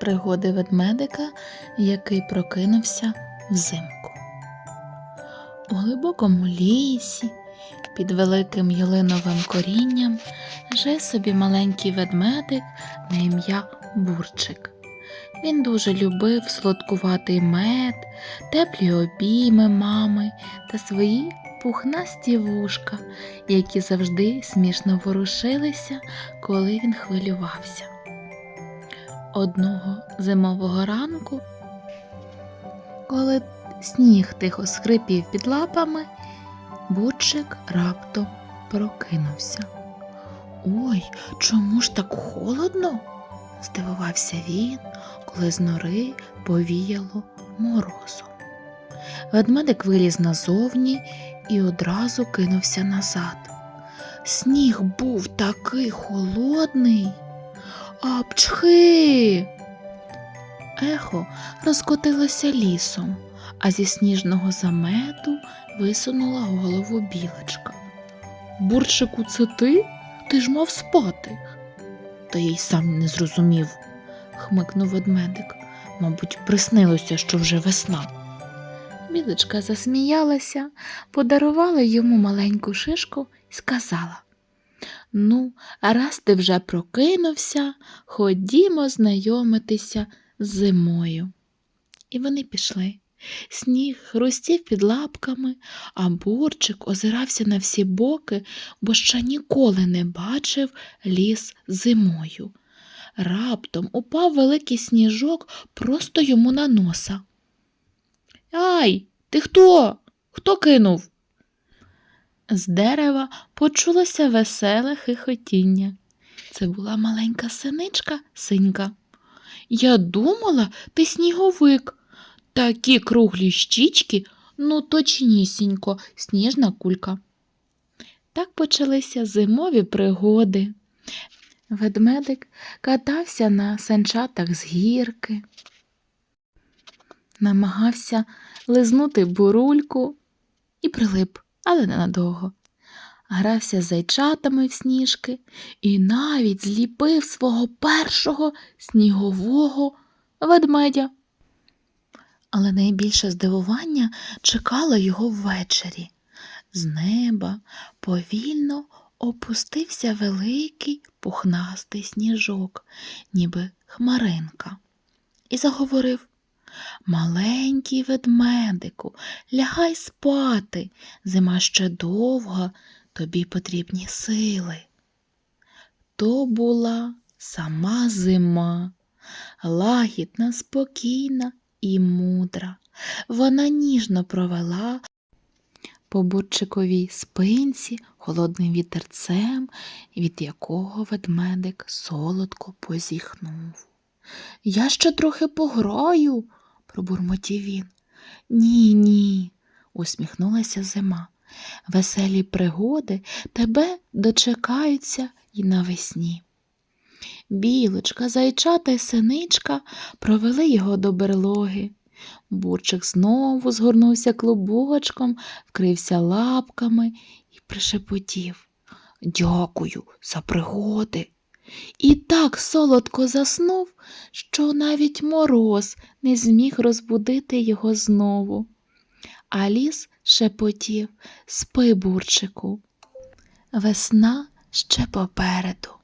Пригоди ведмедика, який прокинувся взимку. У глибокому лісі, під великим ялиновим корінням, жив собі маленький ведмедик на ім'я Бурчик. Він дуже любив солодкуватий мед, теплі обійми мами та свої пухнасті вушка, які завжди смішно ворушилися, коли він хвилювався. Одного зимового ранку, коли сніг тихо скрипів під лапами, Бурчик раптом прокинувся. Ой, чому ж так холодно? здивувався він, коли з нори повіяло морозом. Ведмедик виліз назовні і одразу кинувся назад. Сніг був такий холодний. Апчхи! Ехо розкотилося лісом, а зі сніжного замету висунула голову білочка. Бурчику, це ти? Ти ж мав спати. Та я й сам не зрозумів, хмикнув ведмедик. Мабуть, приснилося, що вже весна. Білочка засміялася, подарувала йому маленьку шишку і сказала Ну, а раз ти вже прокинувся, ходімо знайомитися з зимою. І вони пішли. Сніг хрустів під лапками, а бурчик озирався на всі боки, бо ще ніколи не бачив ліс зимою. Раптом упав великий сніжок просто йому на носа. Ай, ти хто? Хто кинув? З дерева почулося веселе хихотіння. Це була маленька синичка синька. Я думала, ти сніговик. Такі круглі щічки, ну точнісінько, сніжна кулька. Так почалися зимові пригоди. Ведмедик катався на санчатах з гірки, намагався лизнути бурульку і прилип, але ненадовго. Грався з зайчатами в сніжки і навіть зліпив свого першого снігового ведмедя. Але найбільше здивування чекало його ввечері. З неба повільно опустився великий пухнастий сніжок, ніби хмаринка, і заговорив Маленький ведмедику, лягай спати, зима ще довга, тобі потрібні сили. То була сама зима, лагідна, спокійна і мудра. Вона ніжно провела по бурчиковій спинці холодним вітерцем, від якого ведмедик солодко позіхнув. Я ще трохи пограю, пробурмотів він. Ні, ні, усміхнулася зима. Веселі пригоди тебе дочекаються і навесні. Білочка, зайчата й синичка провели його до берлоги. Бурчик знову згорнувся клубочком, вкрився лапками і пришепотів. Дякую за пригоди. І так солодко заснув, що навіть мороз не зміг розбудити його знову. А ліс шепотів Спи, бурчику. Весна ще попереду.